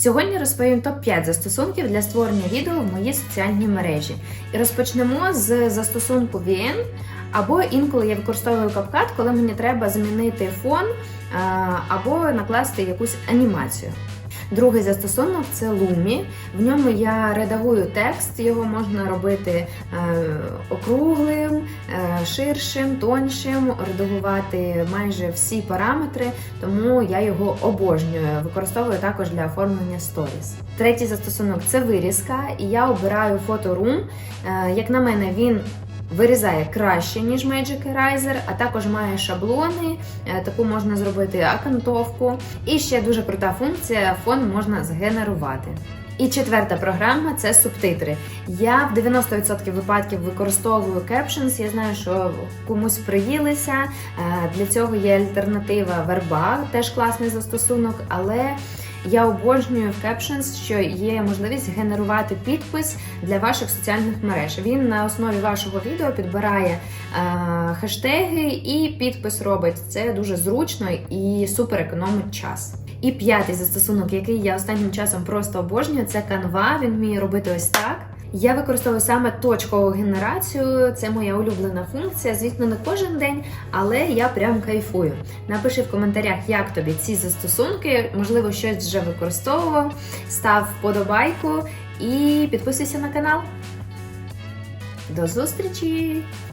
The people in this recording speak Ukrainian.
Сьогодні розповім топ-5 застосунків для створення відео в моїй соціальній мережі. І розпочнемо з застосунку VN, або інколи я використовую CapCut, коли мені треба змінити фон або накласти якусь анімацію. Другий застосунок це Lumi. В ньому я редагую текст, його можна робити е, округлим, е, ширшим, тоншим, редагувати майже всі параметри, тому я його обожнюю. Використовую також для оформлення сторіс. Третій застосунок це вирізка, і я обираю Photoroom. Е, Як на мене, він Вирізає краще, ніж Magic Eraser, а також має шаблони, е, таку можна зробити акантовку. І ще дуже крута функція фон можна згенерувати. І четверта програма це субтитри. Я в 90% випадків використовую Captions. Я знаю, що комусь приїлися. Е, Для цього є альтернатива Verba, теж класний застосунок, але я обожнюю в Captions, що є можливість генерувати підпис для ваших соціальних мереж. Він на основі вашого відео підбирає е, хештеги і підпис робить. Це дуже зручно і супер економить час. І п'ятий застосунок, який я останнім часом просто обожнюю, це Canva. Він вміє робити ось так. Я використовую саме точкову генерацію, це моя улюблена функція. Звісно, не кожен день, але я прям кайфую. Напиши в коментарях, як тобі ці застосунки, можливо, щось вже використовував. Став вподобайку і підписуйся на канал. До зустрічі!